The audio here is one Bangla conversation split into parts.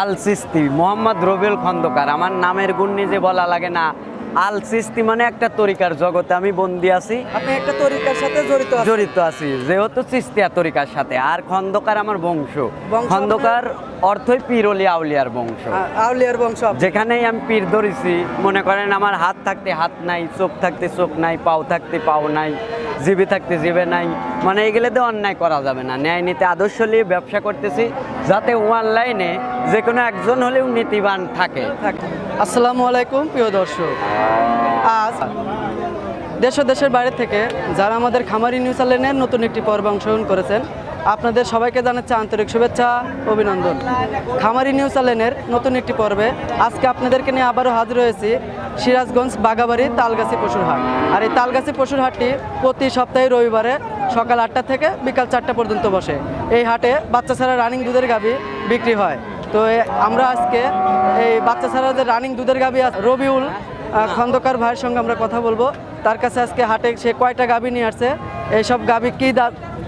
আল সিস্তি মোহাম্মদ রবিউল খন্দকার। আমার নামের গুণ নিজে বলা লাগে না। আল সিস্তি মানে একটা তরিকার জগতে আমি বন্দি আছি। আপনি একটা তরিকার সাথে জড়িত জড়িত আছি যেহেতু চিস্তিয়া তরিকার সাথে। আর খন্দকার আমার বংশ। বংশ খন্দকার অর্থই পিরলি আউলিয়ার বংশ। আউলিয়ার বংশ। যেখানেই আমি পীর ধরেছি মনে করেন আমার হাত থাকতে হাত নাই চোখ থাকতে চোখ নাই পাও থাকতে পাও নাই জিভে থাকতে জিভে নাই মানে এগুলোতে অন্যায় করা যাবে না। ন্যায় নীতি আদর্শ নিয়ে ব্যবসা করতেছি যাতে অনলাইনে যে কোনো একজন হলেও নীতিবান থাকে। আসসালামু আলাইকুম প্রিয় দর্শক। আজ দেশ দেশের বাইরে থেকে যারা আমাদের খামারি নিউজ চ্যানেলের নতুন একটি পর্ব অংশগ্রহণ করেছেন, আপনাদের সবাইকে জানাচ্ছি আন্তরিক শুভেচ্ছা, অভিনন্দন। খামারি নিউজ চ্যানেলের নতুন একটি পর্বে আজকে আপনাদেরকে নিয়ে আবারও হাজির হয়েছি সিরাজগঞ্জ বাগাবাড়ি তালগাছি পশুর হাট। আর এই তালগাছি পশুর হাটটি প্রতি সপ্তাহে রবিবারে সকাল আটটা থেকে বিকাল চারটা পর্যন্ত বসে। এই হাটে বাচ্চা ছাড়া রানিং দুধের গাভি বিক্রি হয়। তো আমরা আজকে এই বাচ্চা ছাড়া যে রানিং দুধের আছে, রবিউল খন্দকার ভাইয়ের সঙ্গে আমরা কথা বলব। তার কাছে আজকে হাটে সে কয়টা গাবি নিয়ে আসছে? এইসব গাবি কী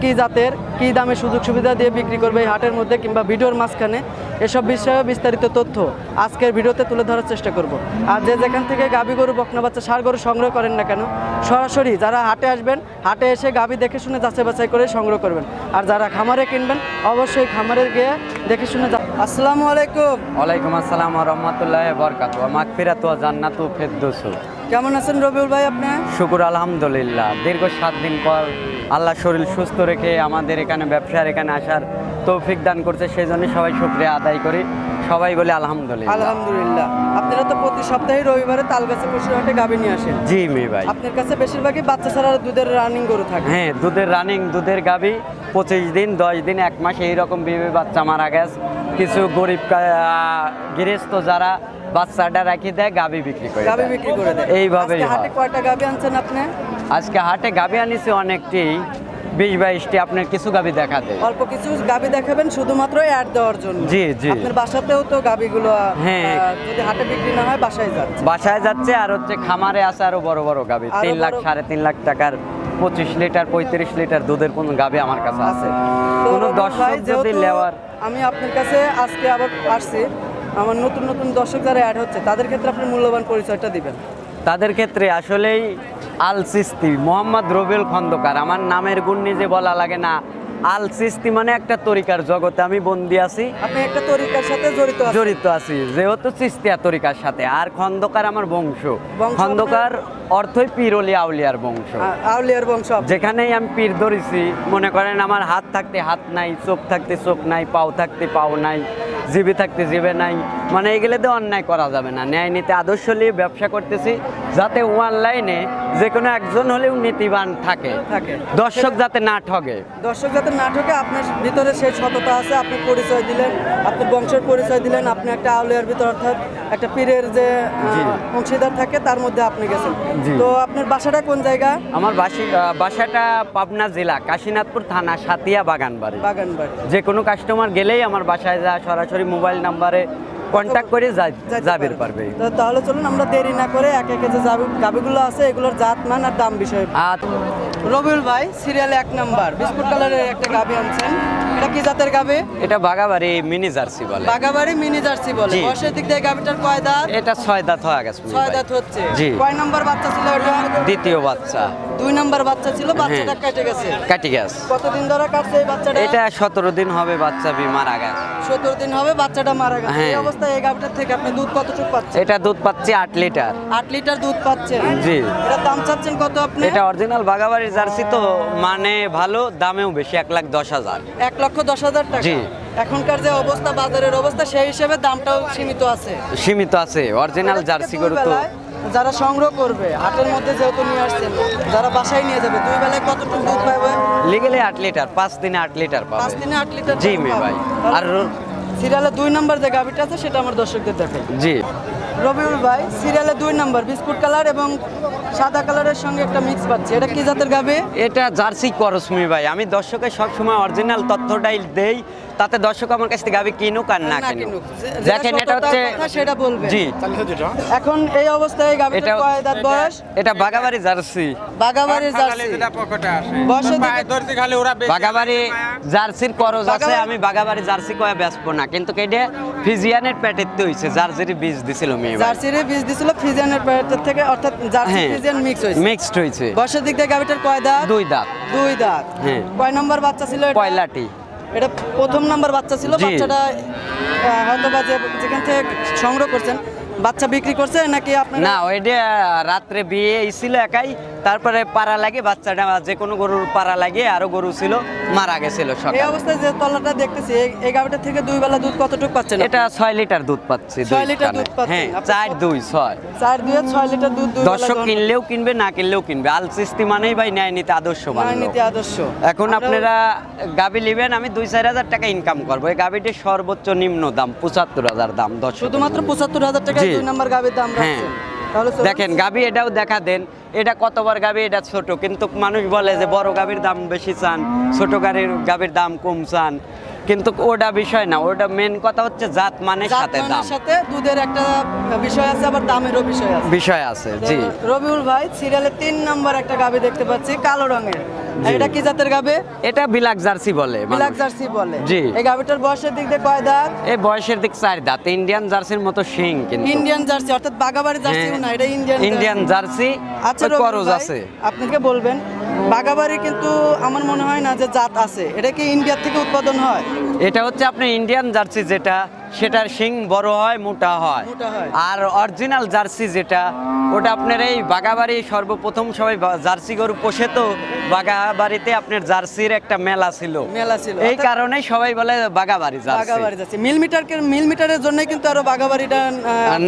কী জাতের, কী দামে সুযোগ সুবিধা দিয়ে বিক্রি করবে এই হাটের মধ্যে কিংবা ভিডিওর মাঝখানে? এসব বিষয়ে বিস্তারিত তথ্য আজকের ভিডিওতে তুলে ধরার চেষ্টা করব। আর যে যেখান থেকে গাবি গরু, বকনা বাচ্চা সার গরু সংগ্রহ করেন না কেন, সরাসরি যারা হাটে আসবেন, হাটে এসে গাবি দেখে শুনে যাচাই বাছাই করে সংগ্রহ করবেন। আর যারা খামারে কিনবেন, অবশ্যই খামারে গিয়ে দেখে শুনে আসসালামু আলাইকুম। ওয়ালাইকুম আসসালাম রহমতুল্লাহ বরকাত মাগফিরাত ওয়া জান্নাতু ফেরদৌসু কেমন আছেন রবিউল ভাই আপনি? শুকুর আলহামদুলিল্লাহ। দীর্ঘ সাত দিন পর আল্লাহ শরীর সুস্থ রেখে আমাদের এখানে ব্যবসার এখানে আসার তৌফিক দান করছে সেই জন্য সবাই শুক্রিয়া আদায় করি। সবাই বলে আলহামদুলিল্লাহ। আলহামদুলিল্লাহ। আপনারা তো প্রতি সপ্তাহে রবিবারে তালগাছে পশুর হাটে গাবি নিয়ে আসেন। জি মি ভাই। আপনার কাছে বেশিরভাগই বাচ্চা ছাড়া দুধের রানিং গরু থাকে। হ্যাঁ দুধের রানিং দুধের গাবি পঁচিশ দিন দশ দিন এক মাস এইরকম বিবি বাচ্চা মারা গেছে। কিছু গরিব গৃহস্থ যারা বাচ্চাটা রাখি দেয় গাবি বিক্রি করে গাবি বিক্রি করে দেয়। এইভাবেই আজকে হাটে। কয়টা গাবি আনছেন আপনি? আজকে হাটে গাবি আনিছি অনেকটি। বিশ বাইশটি আপনার কিছু গাবি দেখা দেয়। অল্প কিছু গাবি দেখাবেন শুধুমাত্র অ্যাড দেওয়ার জন্য। জি, জি। আপনার বাসাতেও তো গাবিগুলো হ্যাঁ। যদি হাটে বিক্রি না হয় বাসায় যাচ্ছে। বাসায় যাচ্ছে আর হচ্ছে খামারে আছে আরও বড় বড় গাবি তিন লাখ সাড়ে তিন লাখ টাকার পঁচিশ লিটার পঁয়ত্রিশ লিটার দুধের কোন গাবি আমার কাছে আছে। কোনো দর্শক যদি লেওয়ার আমি আপনার কাছে আজকে আবার আসছি আমার নতুন নতুন দর্শক যারা অ্যাড হচ্ছে তাদের ক্ষেত্রে আপনি মূল্যবান পরিচয়টা দিবেন। তাদের ক্ষেত্রে আসলেই আল সিস্তি মোহাম্মদ রবিউল খন্দকার। আমার নামের গুণ নিজে বলা লাগে না। আল সিস্তি মানে একটা তরিকার জগতে আমি বন্দি আছি। আপনি একটা তরিকার সাথে জড়িত জড়িত আছি যেহেতু চিস্তিয়া তরিকার সাথে। আর খন্দকার আমার বংশ। বংশ খন্দকার অর্থই পিরলি আউলিয়ার বংশ। আউলিয়ার বংশ। যেখানেই আমি পীর ধরেছি মনে করেন আমার হাত থাকতে হাত নাই চোখ থাকতে চোখ নাই পাও থাকতে পাও নাই জিভে থাকতে জিভে নাই মানে এগুলোতে অন্যায় করা যাবে না। ন্যায় নীতি আদর্শ নিয়ে ব্যবসা করতেছি যাতে অনলাইনে যে কোনো একজন হলেও নীতিবান থাকে। থাকে। দর্শক যাতে না ঠগে। দর্শক যাতে নাটকে আপনার ভিতরে সেই সততা আছে আপনি পরিচয় দিলেন আপনি বংশের পরিচয় দিলেন আপনি একটা আউলিয়ার ভিতর অর্থাৎ একটা পীরের যে অংশীদার থাকে তার মধ্যে আপনি গেছেন। তো আপনার বাসাটা কোন জায়গা? আমার বাসি বাসাটা পাবনা জেলা কাশীনাথপুর থানা সাতিয়া বাগানবাড়ি। বাগানবাড়ি। যে কোনো কাস্টমার গেলেই আমার বাসায় যা সরাসরি মোবাইল নাম্বারে কন্ট্যাক্ট করে পারবে। তো তাহলে চলুন আমরা দেরি না করে এক একে যে গাবিগুলো আছে এগুলোর জাত মান আর দাম বিষয়ে। রবিউল ভাই সিরিয়ালে এক নাম্বার। বিস্কুট কালারের একটা গাবি আনছেন। এটা কি জাতের গাবি? এটা বাগাবাড়ি মিনি জার্সি বলে। বাগাবাড়ি মিনি জার্সি বলে। বয়সের দিক থেকে গাবিটার কয় দাঁত? এটা ছয় দাঁত হয়ে গেছে ছয় দাঁত হচ্ছে। জি। কয় নাম্বার বাচ্চা ছিল ওটা দ্বিতীয় বাচ্চা। দুই নাম্বার বাচ্চা ছিল বাচ্চাটা হ্যাঁ। কেটে গেছে। কাটি গ্যাস কতদিন ধরে কাটছে এই বাচ্চাটা? এটা সতেরো দিন হবে বাচ্চা বিমার আগে সত্তর দিন হবে বাচ্চাটা মারা গেছে। হ্যাঁ। এই অবস্থায় এই গাভিটার থেকে আপনি দুধ কতটুকু পাচ্ছেন? এটা দুধ পাচ্ছি আট লিটার। আট লিটার দুধ পাচ্ছেন? জি। এটার দাম চাচ্ছেন কত আপনি? এটা অরিজিনাল বাগাবাড়ির জার্সি তো মানে ভালো দামেও বেশি এক লাখ দশ হাজার। এক লক্ষ দশ হাজার টাকা। জি। এখনকার যে অবস্থা বাজারের অবস্থা সেই হিসেবে দামটাও সীমিত আছে। সীমিত আছে অরিজিনাল জার্সি গরু তো। যারা সংগ্রহ করবে হাটের মধ্যে যেহেতু নিয়ে আসছেন যারা বাসায় নিয়ে যাবে দুই বেলায় কতটুকু দুধ পাবে লিগেলে আট লিটার পাঁচ দিনে আট লিটার পাঁচ দিনে আট লিটার জি মে ভাই। আর সিরিয়ালে দুই নম্বর যে গাভিটা আছে সেটা আমার দর্শকদের দেখাই জি। রবিউল ভাই সিরিয়ালে দুই নম্বর বিস্কুট কালার এবং সাদা কালারের সঙ্গে একটা মিক্স পাচ্ছি। এটা কি জাতের গাবে এটা জার্সি করসমি ভাই। আমি দর্শকের সবসময় অরিজিনাল তথ্যটাই দেই। তাতে দর্শক আমার কাছ থেকে গাবি কিনুক আর না কিনুক। দেখেন এটা হচ্ছে সেটা বলবে। জি। এখন এই অবস্থায় এটা কয় দাঁত বয়স? এটা বাগাবাড়ি জার্সি। বাগাবাড়ির জার্সি। বয়সের দিকে বাগাবাড়ি জার্সির করজ আছে আমি বাগাবাড়ি জার্সি কয়ে বেচবো না। কিন্তু কেটে ফিজিয়ানের প্যাটেতে হইছে জার্সির বীজ দিছিল মেয়ে জার্সির বীজ দিছিল ফিজিয়ানের প্যারেটের থেকে অর্থাৎ জার্সি হ্যাঁ ফিজিয়ান মিক্স হয়েছে মিক্সড হইছে। বয়সের দিক থেকে গাবিটার কয় দাঁত? দুই দাঁত। দুই দাঁত। হ্যাঁ। কয় নাম্বার বাচ্চা ছিল এটা? পয়লাটি। এটা প্রথম নাম্বার বাচ্চা ছিল। বাচ্চাটা হয়তো বা যেখান থেকে সংগ্রহ করছেন বাচ্চা বিক্রি করছে নাকি আপনার? না ওইটা রাত্রে বিয়ে ছিল একাই তারপরে পাড়া লাগে বাচ্চাটা যে কোনো গরুর পাড়া লাগে আরও গরু ছিল মারা গেছিল এই অবস্থায় যে তলাটা দেখতেছি এই- এই গাবিটা থেকে দুই বেলা দুধ কতটুকু পাচ্ছেন এটা ছয় লিটার দুধ পাচ্ছি দুই ছয় লিটার কানে। দুধ পাচ্ছেন। হ্যাঁ আপনি চার কত- দুই ছয়। চার দুয়ে ছয় লিটার দুধ দুই বেলা দর্শক কিনলেও কিনবে না কিনলেও কিনবে। আল সিস্তি মানেই ভাই ন্যায় নিতে আদর্শ নয় বানালো নীতি আদর্শ। এখন আমরা- আপনারা গাবি নেবেন আমি দুই চার হাজার টাকা ইনকাম করব। এই গাবিটির সর্বোচ্চ নিম্ন দাম পঁচাত্তর হাজার দাম দর্শক। শুধুমাত্র পঁচাত্তর হাজার টাকা। দুই নাম্বার গাবির দাম হ্যাঁ। রাখছেন। দেখেন গাবি এটাও দেখা দেন। এটা কতবার গাবি এটা ছোট। কিন্তু মানুষ বলে যে বড় গাবির দাম বেশি চান ছোট গাড়ির গাবির দাম কম চান। কিন্তু ওটা বিষয় না ওটা মেন কথা হচ্ছে জাত মানের সাথে দাম। সাথে দুধের একটা বিষয় আছে আবার দামেরও বিষয় আছে। বিষয় আছে জি। রবিউল ভাই সিরিয়ালে তিন নাম্বার একটা গাবি দেখতে পাচ্ছি কালো রঙের। এটা কি জাতের গাবে? এটা বিলাক জার্সি বলে। ব্ল্যাক জার্সি বলে। জি। এই গাবিটার বয়সের দিক দিয়ে কয় দাঁত? এই বয়সের দিক চার দাঁত। ইন্ডিয়ান জার্সির মতো শিং কিন্তু। ইন্ডিয়ান জার্সি অর্থাৎ বাগাবাড়ি জার্সি হ্যাঁ। না এটা ইন্ডিয়ান ইন্ডিয়ান জার্সি। আচ্ছা করজ আছে। আপনাকে বলবেন বাগাবাড়ি কিন্তু আমার মনে হয় না যে জাত আছে। এটা কি ইন্ডিয়ার থেকে উৎপাদন হয়? এটা হচ্ছে আপনি ইন্ডিয়ান জার্সি যেটা সেটার শিং বড় হয় মোটা হয়। আর অরিজিনাল জার্সি যেটা ওটা আপনার এই বাগাবাড়ি সর্বপ্রথম সবাই জার্সি গরু পোষে তো বাগাবাড়িতে আপনার জার্সির একটা মেলা ছিল। মেলা ছিল। এই কারণে সবাই বলে বাগাবাড়ি জার্সি। বাগাবাড়ি যাচ্ছে মিলমিটারকে মিলমিটারের জন্য কিন্তু আরও বাগাবাড়িটা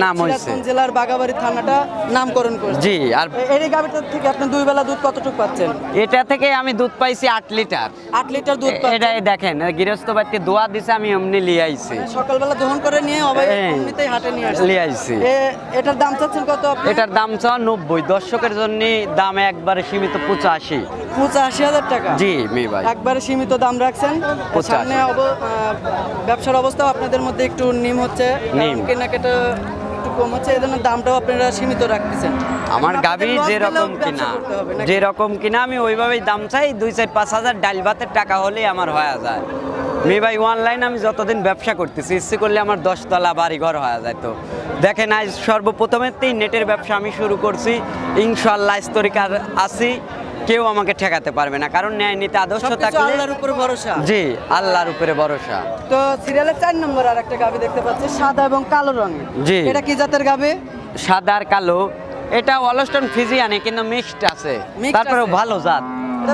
নাম হয়েছে। জেলার বাগাবাড়ি থানাটা নামকরণ করেছে। জি আর এই গাবিটার থেকে আপনি দুই বেলা দুধ কতটুকু পাচ্ছেন? এটা থেকে আমি দুধ পাইছি আট লিটার। আট লিটার দুধ এ- পাচ্ছেন। এটাই দেখেন গৃহস্থ বাড়িতে দোয়া দিছে আমি এমনি লিয়ে আইছি। সকালবেলা দহন করে নিয়ে এমনিতেই হাটে নিয়ে আসছে। এটার দাম চাচ্ছেন কত এটার দাম চাওয়া নব্বই। দর্শকের জন্য দাম একবারে সীমিত পঁচাশি। পঁচাশি হাজার টাকা? জি মি ভাই। একবারে সীমিত দাম রাখছেন। সামনে ব্যবসার অবস্থাও আপনাদের মধ্যে একটু নিম হচ্ছে। নিম। কেনাকাটা একটু কম হচ্ছে দামটাও আপনারা সীমিত রাখতেছেন। আমার গাবি যেরকম কিনা? যেরকম কিনা আমি ওইভাবেই দাম চাই। দুই চার পাঁচ হাজার ডাল ভাতের টাকা হলেই আমার হয়ে যায়। মি ভাই অনলাইন আমি যতদিন ব্যবসা করতেছি ইচ্ছে করলে আমার দশতলা বাড়ি ঘর হয়ে যায় তো। দেখেন আজ সর্বপ্রথমেতেই নেটের ব্যবসা আমি শুরু করছি। ইনশাল্লাহ স্তরিকার আছি। কেউ আমাকে ঠেকাতে পারবে না কারণ ন্যায় নীতি আদর্শ থাকলে আল্লাহর উপরে ভরসা। জি আল্লাহর উপরে ভরসা। তো সিরিয়ালের চার নম্বর আর একটা গাবি দেখতে পাচ্ছি সাদা এবং কালো রঙের জি। এটা কি জাতের গাবি? সাদা আর কালো। এটা অলস্টন ফিজিয়ানে কিন্তু মিক্সড আছে। আছে। ভালো জাত।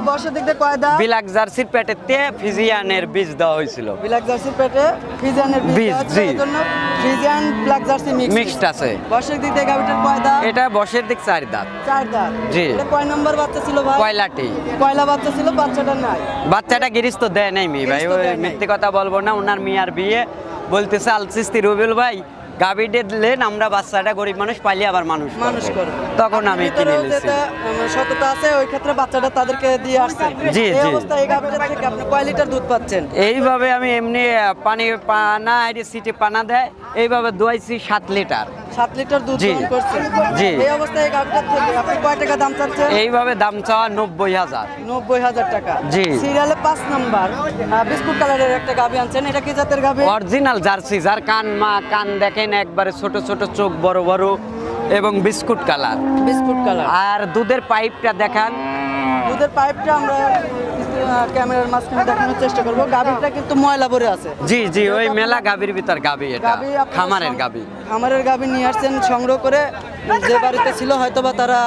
বর্ষের দিক দিয়ে কয় দাম বিলাক জার্সির পেটেতে ফিজিয়ানের বীজ দেওয়া হয়েছিল। ব্ল্যাক জার্সির পেটে ফিজিয়ানের বীজ জি। জন্য Friesian black jersey mix mixed আছে। বর্ষের দিক দিয়ে গাবিটার কয় দাম এটা বসের দিক চার দাঁত। চার দাঁত। জি। এটা কয় নম্বর বাচ্চা ছিল ভাই? কয়লাটি? পয়লা বাচ্চা ছিল বাচ্চাটা নাই। বাচ্চাটা গিরিস্ত দেয় নাই মি ভাই মিথ্যে কথা বলব না ওনার মিয়ার বিয়ে বলতেছে আলসিস্তি রবিউল ভাই গাবি দিলেন আমরা বাচ্চাটা গরিব মানুষ পাইলে আবার মানুষ মানুষ করবে। তখন আমি কিনে নিয়েছি সততা আছে ওই ক্ষেত্রে বাচ্চাটা তাদেরকে দিয়ে আসছে। জি, জি। এই থেকে আপনি কয় লিটার দুধ পাচ্ছেন? এইভাবে আমি এমনি পানি পানা আইডি সিটে পানা দেয় এইভাবে দোয়াইছি সাত লিটার। সাত লিটার দুধ করছেন জি। এই অবস্থায় থেকে আপনি কয় টাকা দাম চাচ্ছেন? এইভাবে দাম চাওয়া নব্বই হাজার। নব্বই হাজার টাকা। জি। সিরিয়ালে পাঁচ নাম্বার বিস্কুট কালারের একটা গাবি আনছেন। এটা কি জাতের গাবি অরিজিনাল জার্সি যার কান মা কান দেখেন একবারে ছোট ছোট চোখ বড় বড় এবং বিস্কুট কালার। Biscuit colour. আর দুধের পাইপটা দেখান। দুধের পাইপটা আমরা ক্যামেরার মাঝখানে দেখানোর চেষ্টা করব। গাবিটা কিন্তু ময়লা ভরে আছে। জি জি ওই মেলা গাবির ভিতর গাবি এটা। খামারের গাবি খামারের গাবি নিয়ে আসছেন সংগ্রহ করে। যে বাড়িতে ছিল হয়তো বা তারা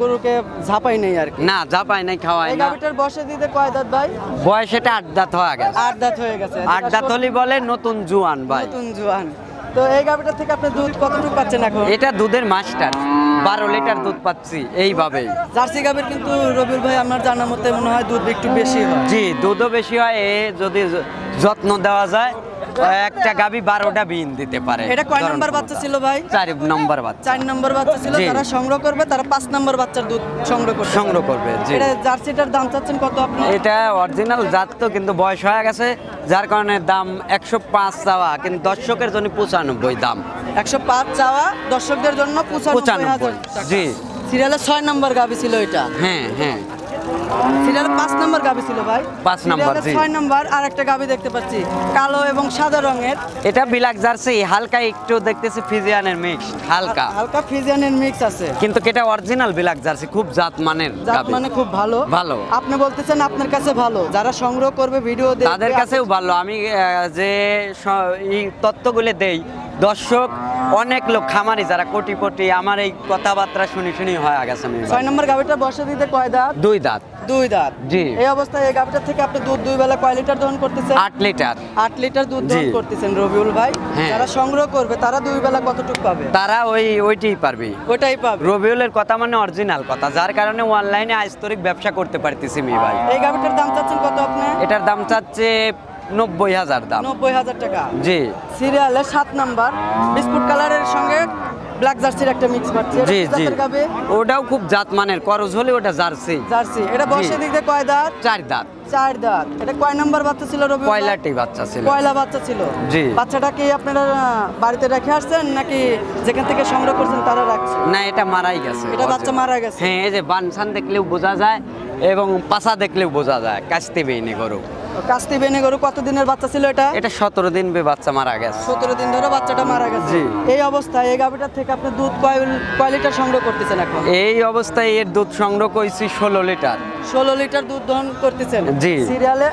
গরুকে ঝাপাই নেই আর কি। না পায় নাই খাওয়ায় এই না। গাবিটার বসে দিতে কয় দাঁত ভাই? বয়স এটা আট দাঁত হয়ে গেছে। আট দাঁত হয়ে গেছে। আট দাঁত হলি বলে নতুন জুয়ান ভাই। নতুন জোয়ান। তো এই গাভিটা থেকে আপনি দুধ কতটুকু পাচ্ছেন এখন? এটা দুধের মাস্টার। বারো লিটার দুধ পাচ্ছি এইভাবেই। জার্সি গাভির কিন্তু রবির ভাই আমার জানার মতে মনে হয় দুধ একটু বেশি হয়। জি দুধও বেশি হয় এ যদি যত্ন দেওয়া যায় একটা গাবি বারোটা বিন দিতে পারে। এটা কয় নম্বর বাচ্চা ছিল ভাই? চার নম্বর বাচ্চা। চার নম্বর বাচ্চা ছিল। যারা সংগ্রহ করবে তারা পাঁচ নম্বর বাচ্চার দুধ সংগ্রহ করবে। সংগ্রহ করবে এটা জার্সিটার দাম চাচ্ছেন কত আপনি এটা অরিজিনাল জাত তো কিন্তু বয়স হয়ে গেছে যার কারণে দাম একশো পাঁচ চাওয়া কিন্তু দর্শকের জন্য পঁচানব্বই দাম। একশো পাঁচ চাওয়া দর্শকদের জন্য পঁচানব্বই 95 জি। সিরিয়ালে ছয় নম্বর গাবি ছিল এটা। হ্যাঁ হ্যাঁ। সিরিয়ালে পাঁচ নম্বর গাবি ছিল ভাই। পাঁচ নাম্বার, জি। ছয় নম্বর আর একটা গাবি দেখতে পাচ্ছি কালো এবং সাদা রঙের। এটা বিলাক জার্সি হালকা একটু দেখতেছি ফিজিয়ানের মিক্স হালকা। হালকা ফিজিয়ানের মিক্স আছে। কিন্তু এটা অরিজিনাল বিলাক জার্সি খুব জাত মানের জাত মানে খুব ভালো। ভালো। আপনি বলতেছেন আপনার কাছে ভালো যারা সংগ্রহ করবে ভিডিও তাদের কাছেও ভালো। আমি যে এই তত্ত্বগুলো দেই দর্শক অনেক লোক খামারি যারা কোটি কোটি আমার এই কথাবার্তা শুনি শুনি হয়ে গেছে ছয় নম্বর গাবিটা বসে দিতে কয় দাঁত? দুই দাঁত। দুই দাঁত। জি। এই অবস্থায় এই গাবিটা থেকে আপনি দুধ দুই বেলা কয় লিটার দহন করতেছেন? আট লিটার। আট লিটার দুধ দহন করতেছেন রবিউল ভাই। হ্যাঁ। যারা সংগ্রহ করবে তারা দুই বেলা কতটুকু পাবে? তারা ওই ওইটাই পারবে। ওটাই পাবে। রবিউলের কথা মানে অরিজিনাল কথা যার কারণে অনলাইনে আস্তরিক ব্যবসা করতে পারতেছি মি ভাই। এই গাবিটার দাম চাচ্ছেন কত আপনি? এটার দাম চাচ্ছে নব্বই হাজার দাম। নব্বই হাজার টাকা। জি। সিরিয়ালের সাত নাম্বার বিস্কুট কালারের সঙ্গে ব্ল্যাক জার্সির একটা মিক্স পাচ্ছি জি জি। ওটাও খুব জাত মানের করজ হলে ওটা জার্সি। জার্সি। এটা বসে জি। দিক দিয়ে কয় দাঁত? চার দাঁত। চার দাঁত। এটা কয় নাম্বার বাচ্চা ছিল রবি পয়লাটি বাচ্চা ছিল। পয়লা বাচ্চা ছিল। জি। বাচ্চাটা কি আপনারা বাড়িতে রেখে আসছেন নাকি যেখান থেকে সংগ্রহ করছেন তারা রাখছে? না এটা মারাই গেছে। এটা বাচ্চা মারা গেছে। হ্যাঁ এই যে বানসান দেখলেও বোঝা যায় এবং পাছা দেখলেও বোঝা যায়। কাস্তে বেইনি গরু। কাস্তি বেনে গরু কত দিনের বাচ্চা ছিল এটা? এটা সতেরো দিন বে বাচ্চা মারা গেছে। সতেরো দিন ধরে বাচ্চাটা মারা গেছে। এই অবস্থায় এই গাভিটার থেকে আপনি দুধ কয় লিটার সংগ্রহ করতেছেন এখন? এই অবস্থায় এর দুধ সংগ্রহ করেছি ষোলো লিটার। ষোলো লিটার দুধ দহন করতেছেন। জি। সিরিয়ালে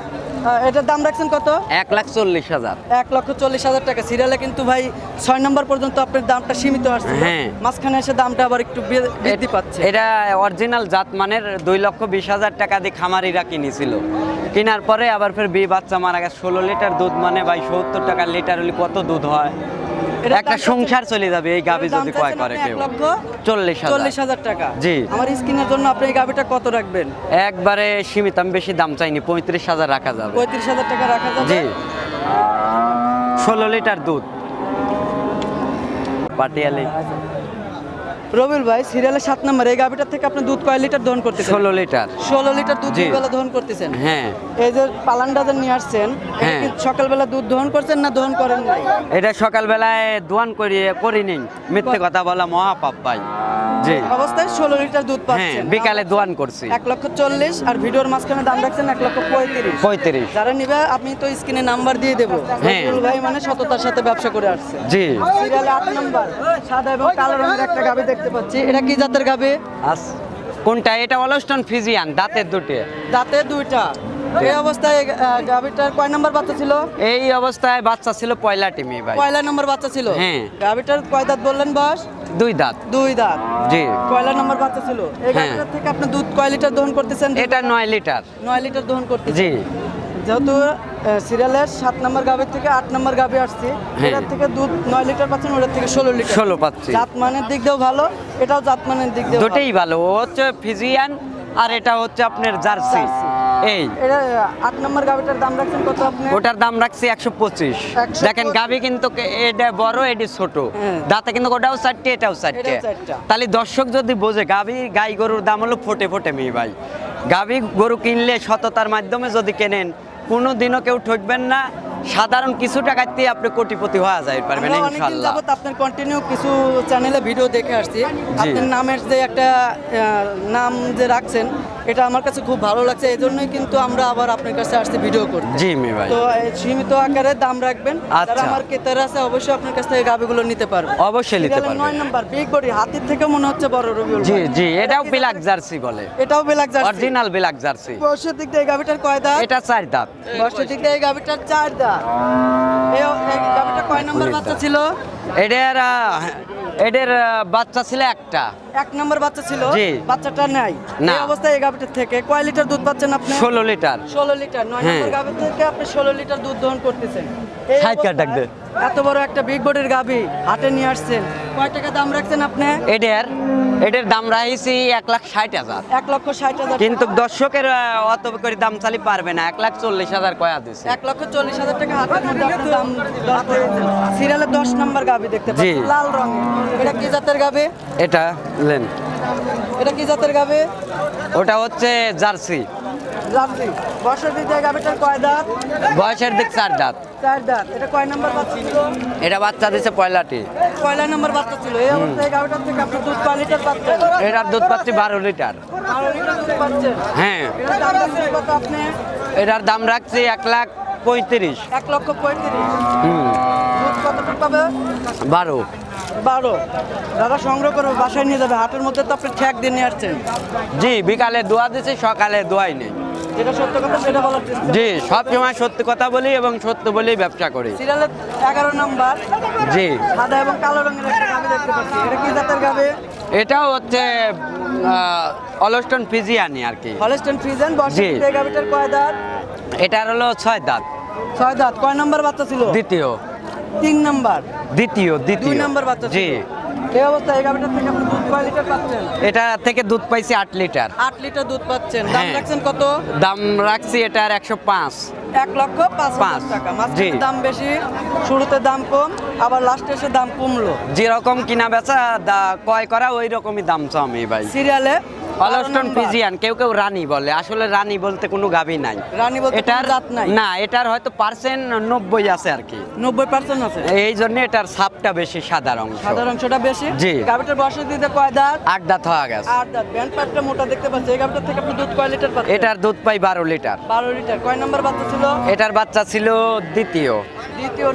এটার দাম রাখছেন কত? এক লাখ চল্লিশ হাজার। এক লক্ষ চল্লিশ হাজার টাকা। সিরিয়ালে কিন্তু ভাই ছয় নম্বর পর্যন্ত আপনার দামটা সীমিত আসছে। হ্যাঁ। মাঝখানে এসে দামটা আবার একটু বৃদ্ধি পাচ্ছে। এটা অরিজিনাল জাত মানের দুই লক্ষ বিশ হাজার টাকা দিয়ে খামারিরা কিনেছিল। কেনার পরে আবার ফের বিয়ে বাচ্চা মারা গেছে। ষোলো লিটার দুধ মানে ভাই সত্তর টাকা লিটার হলে কত দুধ হয়? একটা সংসার চলে যাবে এই গাভী যদি ক্রয় করে কেউ। চল্লিশ চল্লিশ হাজার টাকা। জি। আমার স্কিনের জন্য আপনি এই গাভিটা কত রাখবেন? একবারে সীমিত আমি বেশি দাম চাইনি পঁয়ত্রিশ হাজার রাখা যাবে। পঁয়ত্রিশ হাজার টাকা রাখা যাবে? জি। ষোলো লিটার দুধ। পাটিয়ালি। রবিউল ভাই সিরিয়ালের সাত নম্বর এই গাভিটার থেকে আপনি দুধ কয় লিটার দহন করতেছেন? ষোলো লিটার। ষোলো লিটার দুধ জি। বেলা দহন করতেছেন? হ্যাঁ। এই যে পালানটা যে নিয়ে আসছেন এটা হ্যাঁ। কি সকালবেলা দুধ দহন করছেন না দহন করেন নাই? এটা সকালবেলায় দোয়ান করি করিনি মিথ্যে কথা বলা মহাপাপ ভাই। জি। অবস্থায় ষোলো লিটার দুধ হ্যাঁ পাচ্ছেন। বিকালে দোয়ান করছি। এক লক্ষ চল্লিশ আর ভিডিওর মাঝখানে দাম রাখছেন এক লক্ষ পঁয়ত্রিশ। পঁয়ত্রিশ। যারা নিবে আপনি তো স্ক্রিনে নাম্বার দিয়ে দেবো। হ্যাঁ। রবিউল ভাই মানে সততার সাথে ব্যবসা করে আসছে। জি। সিরিয়ালে আট নম্বর সাদা এবং কালো রঙের একটা গাভি দেখতে পাচ্ছি। এটা কি জাতের গাবে? আস। কোনটা? এটা অলস্টন ফিজিয়ান দাঁতের দুটে। দাঁতে দুইটা। এই অবস্থায় গাভিটার কয় নম্বর বাচ্চা ছিল? এই অবস্থায় বাচ্চা ছিল পয়লা টিমি ভাই। পয়লা নম্বর বাচ্চা ছিল? হ্যাঁ। গাভিটার কয় দাঁত বললেন বয়স? দুই দাঁত। দুই দাঁত। জি। পয়লা নম্বর বাচ্চা ছিল। এই হ্যাঁ। গাভিটার থেকে আপনি দুধ কয় লিটার দহন করতেছেন? এটা নয় লিটার। নয় লিটার দহন করতেছেন। জি। যেহেতু সিরিয়ালের সাত নম্বর গাভির থেকে আট নম্বর গাভি আসছি হ্যাঁ। এটার থেকে দুধ নয় লিটার পাচ্ছেন ওটার থেকে ষোলো লিটার ষোলো পাচ্ছি। জাত মানের দিক দিয়েও ভালো এটাও জাত মানের দিক দিয়ে দুটেই ভালো। ও হচ্ছে ফিজিয়ান আর এটা হচ্ছে আপনার জার্সি। এই। এটা আট নম্বর গাভিটার দাম রাখছেন কত আপনি? ওটার দাম রাখছি একশো পঁচিশ। দেখেন গাভি কিন্তু এটা বড় এটি ছোট। হ্যাঁ। দাঁতে কিন্তু ওটাও চারটে। এটাও চারটে। তাহলে দর্শক যদি বোঝে গাভি গাই গরুর দাম হলো ফোটে ফোটে মেয়ে ভাই। গাভি গরু কিনলে সততার মাধ্যমে যদি কেনেন কোনো দিনও কেউ ঠকবেন না। সাধারণ কিছু টাকাতে আপনি কোটিপতি হওয়া যায় পারবেন ইনশাআল্লাহ যাবত আপনার কন্টিনিউ কিছু চ্যানেলে ভিডিও দেখে আসছি। আপনার নামের যে একটা নাম যে রাখছেন এটা আমার কাছে খুব ভালো লাগছে এই জন্যই কিন্তু আমরা আবার আপনার কাছে আসছি ভিডিও করতে। জি মেয়ে ভাই। তো সীমিত আকারে দাম রাখবেন। যারা আচ্ছা। আমার ক্রেতারা আছে অবশ্যই আপনার কাছ থেকে গাভিগুলো নিতে পারবে। অবশ্যই নিতে পারবেন নয় নাম্বার বিগ বডি হাতির থেকে মনে হচ্ছে বড় রবিউল জি জি এটাও বিলাক জার্সি বলে। এটাও black jersey original black jersey বর্ষের দিক দিয়ে এই গাভিটার কয় দাঁত? এটা চার দাঁত। বর্ষের দিক দিয়ে এই গাভিটার চার দাঁত। এই গাভিটা কয় নাম্বার বাচ্চা ছিল? এটার এটার বাচ্চা ছিল একটা। এক নম্বর বাচ্চা ছিল? বাচ্চাটা নাই। না। এই অবস্থায় এই গাভিটার থেকে কয় লিটার দুধ পাচ্ছেন আপনি? ষোলো লিটার। ষোলো লিটার। নয় হ্যাঁ। নম্বর গাভি থেকে আপনি ষোলো লিটার দুধ দহন করতেছেন। ষাট কার ডাক এত বড় একটা বিগ বডির গাভি হাটে নিয়ে আসছেন। কয় টাকা দাম রাখছেন আপনি? এটার এটার দাম রাখছি এক লাখ ষাট হাজার। এক লক্ষ ষাট হাজার কিন্তু দর্শকের অত করে দাম চালি পারবে না। এক লাখ চল্লিশ হাজার কয়া দিছে? এক লক্ষ চল্লিশ হাজার টাকা হাতের মধ্যে দাম সিরিয়ালের দশ নম্বর গাবি দেখতে পাচ্ছেন লাল রঙ এটা কি জাতের গাবি এটা লেন। এটা কি জাতের গাবে ওটা হচ্ছে জার্সি। জার্সি। বর্ষার দিকে গাবিটার কয় দাঁত? বয়সের দিক চার দাঁত। চার দাঁত। এটা কয় নম্বর বাচ্চা ছিল? এটা বাচ্চা দিছে পয়লাটি। কয়লা নম্বর বাচ্চা ছিল। এই অবস্থায় গাবিটার থেকে আপনি দুধ কয় লিটার পাচ্ছেন এটার দুধ পাচ্ছি বারো লিটার। বারো লিটার দুধ পাচ্ছেন হ্যাঁ। এটার দাম রাখছেন কত আপনি? এটার দাম রাখছি এক লাখ পঁয়ত্রিশ। এক লক্ষ পঁয়ত্রিশ। হুম। দুধ কতটুকু পাবে? বারো। বারো। দাদা সংগ্রহ করবে বাসায় নিয়ে যাবে। হাটের মধ্যে তো আপনি ঠেক দিয়ে নিয়ে আসছেন। জি বিকালে দোয়া দিছে সকালে দোয়াই নেই। যেটা সত্য কথা সেটা বলার চেষ্টা জি সব সময় সত্যি কথা বলি এবং সত্য বলেই ব্যবসা করি। সিরিয়ালের এগারো নাম্বার। জি। সাদা এবং কালো রঙের একটা গাভি দেখতে পাচ্ছি। এটা কি জাতের গাভি এটাও হচ্ছে অলস্টন ফিজিয়ানি আর কি। হলস্টেন ফ্রিজেন বর্ষা গাভিটার কয় দাঁত? এটার হলো ছয় দাঁত। ছয় দাঁত। কয় নাম্বার বাচ্চা ছিল? দ্বিতীয়। তিন নাম্বার। দ্বিতীয় দুই দ্বিতীয় নাম্বার বাচ্চা জি। এই অবস্থায় এই গাভিটার থেকে আপনি দুধ কয় লিটার পাচ্ছেন? এটা থেকে দুধ পাইছি আট লিটার। আট লিটার দুধ পাচ্ছেন। দাম হ্যাঁ। রাখছেন কত? দাম রাখছি এটার একশো পাঁচ। এক লক্ষ পাঁচ পাঁচ। টাকা। মাঝখানে দাম বেশি শুরুতে দাম কম আবার লাস্টে এসে দাম কমলো। যেরকম কিনা বেচা ক্রয় করা ওই রকমই দাম চাও আমি ভাই। সিরিয়ালে অলস্টন ফিজিয়ান কেউ কেউ রানী বলে। আসলে রানী বলতে কোনো গাবি নাই। রানী বলতে এটার জাত নাই। না এটার হয়তো পার্সেন্ট নব্বই আছে আর কি। নব্বই পার্সেন্ট আছে? এই জন্য এটার ছাপটা বেশি সাদা অংশ। সাদা অংশটা বেশি? জি। গাভিটার বয়স দিতে কয় দাঁত? আট দাঁত হওয়া গেছে। আট দাঁত। ব্যান্ড পাটটা মোটা দেখতে পাচ্ছি। এই গাভিটার থেকে আপনি দুধ কয় লিটার পাচ্ছেন? এটার দুধ পাই বারো লিটার। বারো লিটার। কয় নাম্বার বাচ্চা ছিল? এটার বাচ্চা ছিল দ্বিতীয়।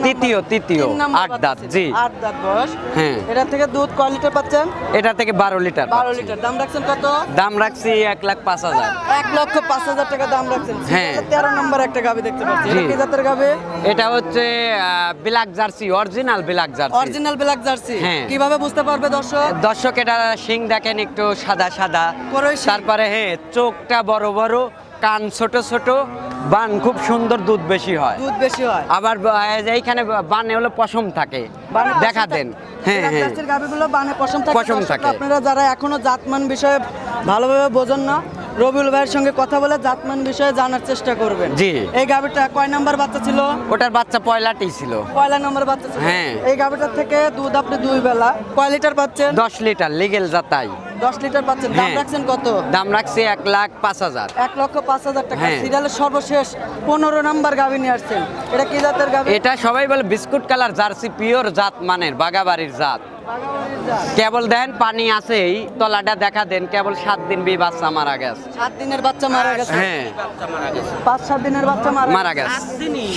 তৃতীয়, তৃতীয়, আট দাঁত, জি। আট দাঁত বয়স। হ্যাঁ। এটার থেকে দুধ কয় লিটার পাচ্ছেন? এটা থেকে বারো লিটার বারো লিটার। দাম রাখছেন কত? দাম রাখছি এক লাখ পাঁচ হাজার। এক লক্ষ পাঁচ হাজার টাকা দাম রাখছেন। হ্যাঁ। তেরো নম্বর একটা গাভি দেখতে পাচ্ছি। এটা কি জাতের গাভি এটা হচ্ছে black jersey original black jersey. Original black jersey. হ্যাঁ। কীভাবে বুঝতে পারবে দর্শক? দর্শক এটা শিং দেখেন একটু সাদা সাদা। তারপরে হ্যাঁ চোখটা বড় বড়। কান ছোট ছোট বান খুব সুন্দর দুধ বেশি হয়। দুধ বেশি হয়। আবার এইখানে বানে হলো পশম থাকে। দেখা দেন। হ্যাঁ হ্যাঁ। গাভিগুলো বানে পশম থাকে। পশম থাকে। আপনারা যারা এখনও জাতমান বিষয়ে ভালোভাবে বোঝেন না রবিউল ভাইয়ের সঙ্গে কথা বলে জাতমান বিষয়ে জানার চেষ্টা করবেন। জি। এই গাভিটা কয় নাম্বার বাচ্চা ছিল? ওটার বাচ্চা পয়লাটি ছিল। পয়লা নম্বর বাচ্চা ছিল? হ্যাঁ। এই গাভিটার থেকে দুধ আপনি দুই বেলা। কয় লিটার পাচ্ছেন? দশ লিটার লিগেল যাতাই দশ লিটার পাচ্ছেন। দাম হ্যাঁ। রাখছেন কত? দাম রাখছি এক লাখ পাঁচ হাজার। এক লক্ষ পাঁচ হাজার টাকা। হ্যাঁ। সিরিয়ালের সর্বশেষ পনেরো নাম্বার গাভি নিয়ে আসছেন। এটা কি জাতের গাভি? এটা সবাই বলে বিস্কুট কালার জার্সি পিওর জাত মানের বাগাবাড়ির জাত। কেবল দেন পানি আছেই তলাটা দেখা দেন কেবল সাত দিন বি বাচ্চা মারা গেছে। সাত দিনের বাচ্চা মারা গেছে? হ্যাঁ। পাঁচ সাত দিনের বাচ্চা মারা মারা গেছে।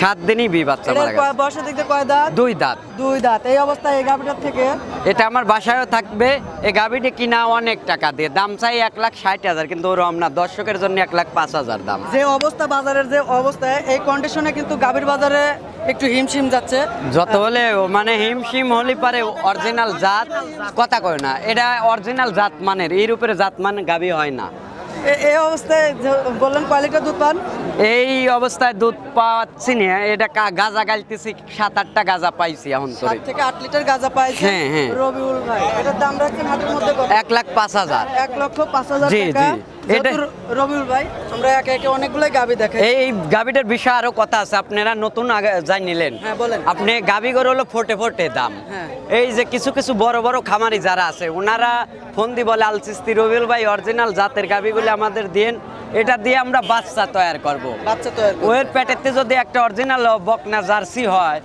সাত দিনই? বি বাচ্চা মারা গেছে। দিক দিয়ে কয় দাঁত? দুই দাঁত। দুই দাঁত। এই অবস্থায় এই গাভিটার থেকে? এটা আমার বাসায়ও থাকবে। এই গাভিটি কিনা অনেক টাকা দিয়ে। দাম চাই এক লাখ ষাট হাজার কিন্তু ওরম না। দর্শকের জন্য এক লাখ পাঁচ হাজার দাম। যে অবস্থা বাজারের যে অবস্থায় এই কন্ডিশনে কিন্তু গাভীর বাজারে একটু হিমশিম যাচ্ছে। যত হলে মানে হিমশিম হলে পারে অরিজিনাল জাত কথা কয় না এটা অরিজিনাল জাত মানের এই রূপের জাত মানে গাবি হয় না। এই অবস্থায় বললেন কয় লিটার দুধ পান? এই অবস্থায় দুধ পাচ্ছি না এটা গাজা গাইতেছি সাত আটটা গাজা পাইছি এখন তো থেকে আট লিটার গাজা পাইছি হ্যাঁ, হ্যাঁ। রবিউল ভাই। এটার দাম রাখছে মাঠের মধ্যে কত? এক লাখ পাঁচ হাজার। এক লক্ষ পাঁচ হাজার জি, টাকা। জি। যেহেতু এটা- রবিউল ভাই আমরা একে একে অনেকগুলোই গাভি দেখাই এই বিষয়ে আরও কথা আছে আপনারা নতুন যাই নিলেন হ্যাঁ, বলেন। আপনি গাভি গরু হলো ফোটে ফোটে দাম হ্যাঁ। এই যে কিছু কিছু বড় বড় খামারি যারা আছে ওনারা ফোন দি বলে আলচিস্তি রবিউল ভাই অরিজিনাল জাতের গাভিগুলি আমাদের দিন এটা দিয়ে আমরা বাচ্চা তৈরি করব। বাচ্চা তৈরি করবে। ওয়ের পেটেতে যদি একটা অরিজিনাল বকনা জার্সি হয়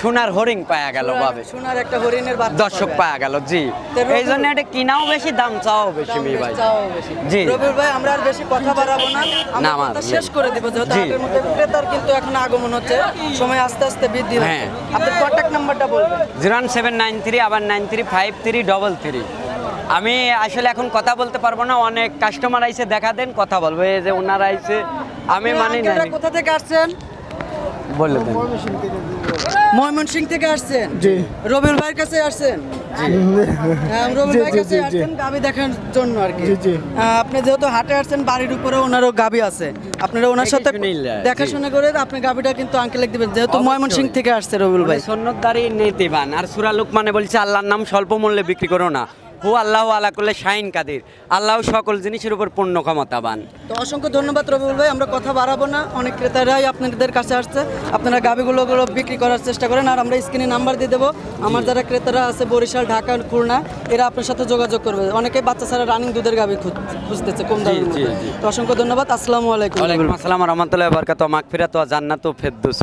সোনার হরিং পাওয়া গেল ভাবে সোনার একটা হরিণের বাচ্চা দর্শক। পাওয়া গেল জি। তো এই জন্য এটা কিনাও বেশি দাম চাও বেশি মি ভাই। জি। রবিউল ভাই আমরা আর বেশি কথা বাড়াবো না। আমরা কথা শেষ করে দিব যেহেতু। হাটের মধ্যে ক্রেতার কিন্তু এখন আগমন হচ্ছে। সময় আস্তে আস্তে বৃদ্ধি হচ্ছে। হ্যাঁ। আপনার কন্ট্যাক্ট নাম্বারটা বলবেন। জিরো সেভেন নাইন থ্রি আবার nine three five three double three. আমি আসলে এখন কথা বলতে পারব না অনেক কাস্টমার আইসে দেখা দেন কথা বলব। এই যে ওনারা আইসে আমি মানি না কোথা থেকে আসছেন? বলে দেন। ময়মনসিং থেকে আসছেন? জি। রবিউল ভাইয়ের কাছে আসছেন? হ্যাঁ, রবিউল জি, ভাইয়ের জি, কাছে জি, জি। আসছেন গাবি দেখার জন্য আর কি। জি, জি। আহ, আপনি যেহেতু হাটে আসছেন বাড়ির উপরে ওনারও গাবি আছে। আপনারা ওনার সাথে। দেখাশোনা করে আপনি গাবিটা কিন্তু আঙ্কেল দিবেন। যেহেতু। ময়মনসিং থেকে আসছে রবিউল ভাই। নীতিবান। আর সুরা লুকমানে বলছে আল্লাহর নাম স্বল্প মূল্যে বিক্রি করো না। হু আল্লাহ আলা করলে শাইন কাদির। আল্লাহ সকল জিনিসের উপর পূর্ণ ক্ষমতাবান। তো অসংখ্য ধন্যবাদ রবিউল ভাই আমরা কথা বাড়াবো না। অনেক ক্রেতারাই আপনাদের কাছে আসছে। আপনারা গাভিগুলো বিক্রি করার চেষ্টা করেন আর আমরা স্ক্রিনে নাম্বার দিয়ে দেবো। আমার যারা ক্রেতারা আছে বরিশাল ঢাকা খুলনা এরা আপনার সাথে যোগাযোগ করবে। অনেকেই বাচ্চা ছাড়া রানিং দুধের গাভি খুঁজ- খুঁজতেছে কম দামের মধ্যে তো অসংখ্য ধন্যবাদ। আসসালামু আলাইকুম। ওয়ালাইকুম আসসালাম রহমতুল্লাহ বরকাত মাগফিরাত ওয়া জান্নাত ও ফেরদৌস।